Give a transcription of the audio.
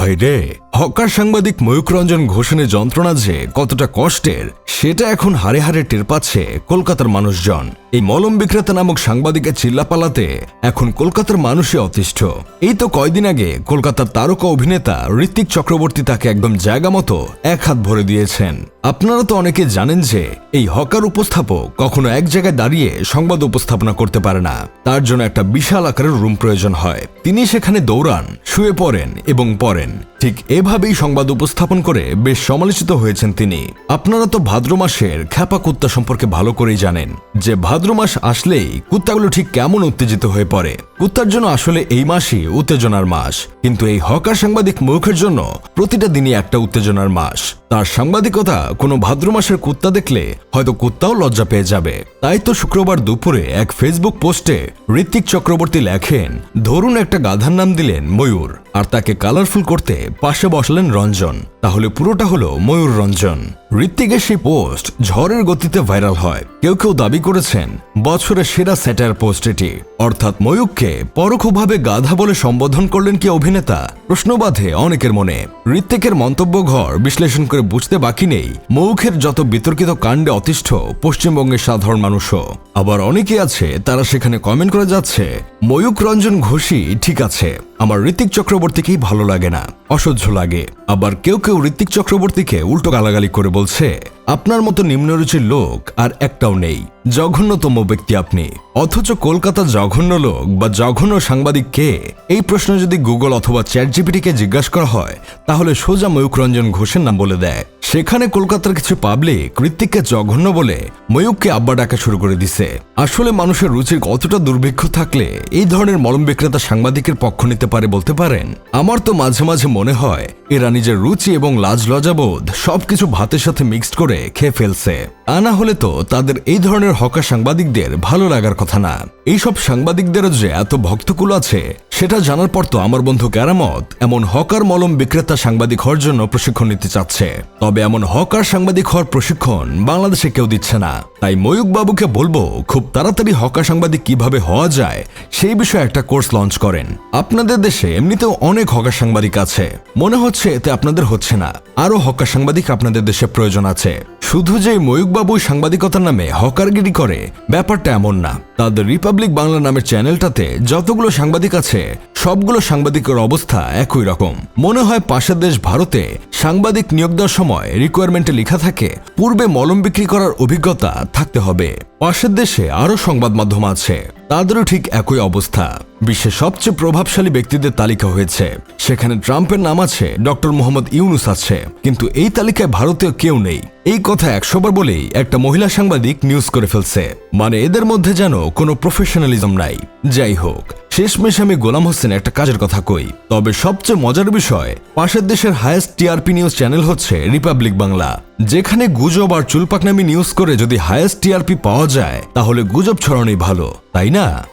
by day. Hawker সাংবাদিক ময়ূকরঞ্জন ঘোষণের যন্ত্রণা যে কতটা কষ্টের, সেটা এখন হারে হারে টের পাচ্ছে কলকাতার মানুষজন। এই মলম বিক্রেতা নামক সাংবাদিকের চিল্লাপালাতে এখন কলকাতার মানুষই অতিষ্ঠ। এই তো কয়দিন আগে কলকাতার তারকা অভিনেতা ঋত্বিক চক্রবর্তী তাকে একদম জায়গা মতো এক হাত ভরে দিয়েছেন। আপনারা তো অনেকে জানেন যে এই হকার উপস্থাপক কখনো এক জায়গায় দাঁড়িয়ে সংবাদ উপস্থাপনা করতে পারে না। তার জন্য একটা বিশাল আকারের রুম প্রয়োজন হয়। তিনি সেখানে দৌড়ান, শুয়ে পড়েন এবং পড়েন। ঠিক এভাবেই সংবাদ উপস্থাপন করে বেশ সমালোচিত হয়েছেন তিনি। আপনারা তো ভাদ্র মাসের খ্যাপা কুত্তা সম্পর্কে ভালো করেই জানেন যে ভাদ্র মাস আসলেই কুত্তাগুলো ঠিক কেমন উত্তেজিত হয়ে পড়ে। কুত্তার জন্য আসলে এই মাসই উত্তেজনার মাস। কিন্তু এই হকার সাংবাদিক মুখের জন্য প্রতিটা দিনই একটা উত্তেজনার মাস। তার সাংবাদিকতা কোনো ভাদ্র মাসের কুত্তা দেখলে হয়তো কুত্তাও লজ্জা পেয়ে যাবে। তাই তো শুক্রবার দুপুরে এক ফেসবুক পোস্টে ঋত্বিক চক্রবর্তী লেখেন, ধরুন একটা গাধার নাম দিলেন ময়ূর। আর তাকে কালারফুল করতে পাশে বসালেন রঞ্জন। তাহলে পুরোটা হলো ময়ূর রঞ্জন। ঋত্বিকের সেই পোস্ট ঝড়ের গতিতে ভাইরাল হয়। কেউ কেউ দাবি করেছেন, বছরের সেরা স্যাটার পোস্ট এটি। অর্থাৎ ময়ূককে পরোক্ষভাবে গাধা বলে সম্বোধন করলেন কি অভিনেতা? প্রশ্ন বাঁধে অনেকের মনে। ঋত্বিকের মন্তব্য ঘর বিশ্লেষণ করে বুঝতে বাকি নেই। মৌখের যত বিতর্কিত কাণ্ডে অতিষ্ঠ পশ্চিমবঙ্গের সাধারণ মানুষও। আবার অনেকে আছে, তারা সেখানে কমেন্ট করে যাচ্ছে ময়ূক রঞ্জন ঘোষী ঠিক আছে। আমার ঋতিক চক্রবর্তীকেই ভালো লাগে না। অসহ্য লাগে। আবার কেউ কেউ ঋত্বিক চক্রবর্তীকে উল্টো গালাগালি করে বলছে, আপনার মতো নিম্নরুচির লোক আর একটাও নেই। জঘন্যতম ব্যক্তি আপনি। অথচ কলকাতা জঘন্য লোক বা জঘন্য সাংবাদিক কে? এই প্রশ্ন যদি গুগল অথবা চ্যাট জিপিটিকে জিজ্ঞাসা করা হয়, তাহলে সোজা ময়ূক রঞ্জন ঘোষের নাম বলে দেয়। সেখানে কলকাতার কিছু পাবলিক ঋত্বিককে জঘন্য বলে ময়ূককে আব্বা ডাকা শুরু করে দিছে। আসলে মানুষের রুচির কতটা দুর্ভিক্ষ থাকলে এই ধরনের মলম বিক্রেতা সাংবাদিকের পক্ষ নিতে পারে বলতে পারেন? আমার তো মাঝে মাঝে মনে হয়, এরা নিজের রুচি এবং লাজ লজাবোধ সবকিছু ভাতের সাথে মিক্সড করে খেয়ে ফেলছে। তা না হলে তো তাদের এই ধরনের হকা সাংবাদিকদের ভালো লাগার কথা না। এইসব সাংবাদিকদের যে এত ভক্তকুল আছে, সেটা জানার পর তো আমার বন্ধু ক্যারামত এমন হকার মলম বিক্রেতা সাংবাদিক হওয়ার জন্য প্রশিক্ষণ নিতে চাচ্ছে। তবে এমন হকার সাংবাদিক হওয়ার প্রশিক্ষণ বাংলাদেশে কেউ দিচ্ছে না। তাই ময়ূক বাবুকে বলব, খুব তাড়াতাড়ি হকার সাংবাদিক কীভাবে হওয়া যায়, সেই বিষয়ে একটা কোর্স লঞ্চ করেন। আপনাদের দেশে এমনিতেও অনেক হকার সাংবাদিক আছে। মনে হচ্ছে এতে আপনাদের হচ্ছে না। আরও হকার সাংবাদিক আপনাদের দেশে প্রয়োজন আছে। শুধু যে ময়ূকবাবু সাংবাদিকতার নামে হকারগিরি করে, ব্যাপারটা এমন না। তাদের রিপাবলিক বাংলা নামের চ্যানেলটাতে যতগুলো সাংবাদিক আছে, সবগুলো সাংবাদিকের অবস্থা একই রকম। মনে হয় পাশের দেশ ভারতে সাংবাদিক নিয়োগ দেওয়ার সময় রিকোয়ারমেন্টে লেখা থাকে, পূর্বে মলম বিক্রি করার অভিজ্ঞতা থাকতে হবে। পাশের দেশে আরও সংবাদ মাধ্যম আছে, তাদেরও ঠিক একই অবস্থা। বিশ্বের সবচেয়ে প্রভাবশালী ব্যক্তিদের তালিকা হয়েছে। সেখানে ট্রাম্পের নাম আছে, ডক্টর মোহাম্মদ ইউনুস আছে। কিন্তু এই তালিকায় ভারতীয় কেউ নেই। এই কথা একশোবার বলেই একটা মহিলা সাংবাদিক নিউজ করে ফেলছে। মানে এদের মধ্যে যেন কোনো প্রফেশনালিজম নাই। যাই হোক শেষমেশ আমি গোলাম হোসেন একটা কাজের কথা কই। তবে সবচেয়ে মজার বিষয়, পাশের দেশের হায়েস্ট টিআরপি নিউজ চ্যানেল হচ্ছে রিপাবলিক বাংলা যেখানে গুজব আর চুলপাক চুলপাকনামি নিউজ করে যদি হায়েস্ট টিআরপি পাওয়া যায়, তাহলে গুজব ছড়ানোই ভালো, তাই না?